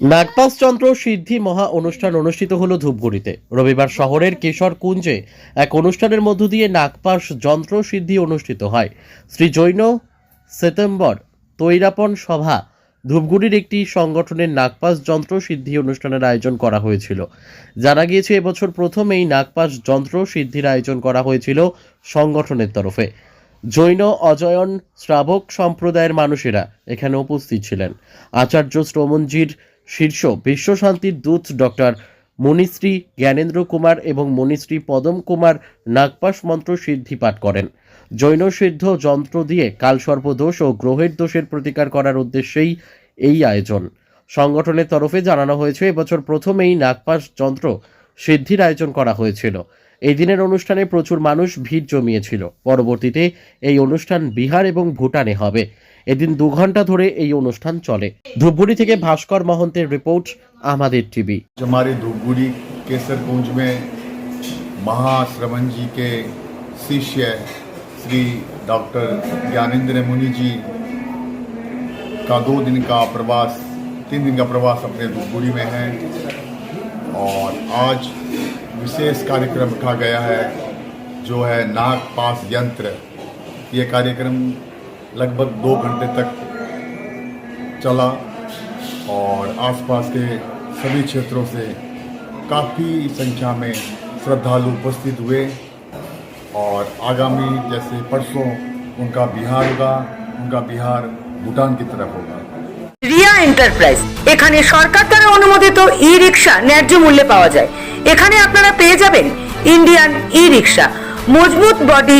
নাগপাস চন্দ্র সিদ্ধি মহা অনুষ্ঠান অনুষ্ঠিত হলো ধূপগুড়িতে। রবিবার শহরের কেশর কুঞ্জে এক অনুষ্ঠানের মধ্য দিয়ে নাগপাস যন্ত্র সিদ্ধি অনুষ্ঠিত হয়। শ্রী জৈন সেপ্টেম্বর তৈরাপন সভা ধূপগুড়ির একটি সংগঠনের নাগপাস যন্ত্র সিদ্ধি অনুষ্ঠানের আয়োজন করা হয়েছিল। জানা গিয়েছে, এবছর প্রথম এই নাগপাস যন্ত্র সিদ্ধির আয়োজন করা হয়েছিল সংগঠনের তরফে। জৈন অজয়ন শ্রাবক সম্প্রদায়ের মানুষেরা এখানে উপস্থিত ছিলেন। আচার্য শ্রমণজির শীর্ষ বিশ্বশান্তির দূত ডক্টর মণিশ্রী জ্ঞানেন্দ্র কুমার এবং মণিশ্রী পদম কুমার নাগপাশ মন্ত্র সিদ্ধি পাঠ করেন। জৈন সিদ্ধ যন্ত্র দিয়ে কালসর্প দোষ ও গ্রহের দোষের প্রতিকার করার উদ্দেশ্যেই এই আয়োজন। সংগঠনের তরফে জানানো হয়েছে, এবছর প্রথম এই নাগপাশ যন্ত্র সিদ্ধির আয়োজন করা হয়েছিল। এই দিনের অনুষ্ঠানে প্রচুর মানুষ ভিড় জমিয়েছিল। পরবর্তীতে এই অনুষ্ঠান বিহার এবং ভুটানে হবে। এদিন দু ঘন্টা ধরে এই অনুষ্ঠান চলে ধূপগুড়ি থেকে ভাস্কর মহন্তের রিপোর্ট আমাদের টিভি आज हमारे धूपगुड़ी केसर कुंज में महाश्रवण जी के शिष्य श्री डॉक्टर ज्ञानेंद्र मुनि जी का दो दिन का प्रवास तीन दिन का प्रवास अपने धूपगुड़ी में है और आज विशेष कार्यक्रम रखा गया है जो है नाग पास यंत्र ये कार्यक्रम लगभग दो घंटे तक चला और आसपास के सभी क्षेत्रों से काफ़ी संख्या में श्रद्धालु उपस्थित हुए और आगामी जैसे परसों उनका बिहार होगा उनका बिहार भूटान की तरफ होगा রিয়া এন্টারপ্রাইজ এখানে সরকার দ্বারা অনুমোদিত ই রিক্সা ন্যায্য মূল্যে পাওয়া যায় এখানে আপনারা পেয়ে যাবেন ইন্ডিয়ান ই রিক্সা মজবুত বডি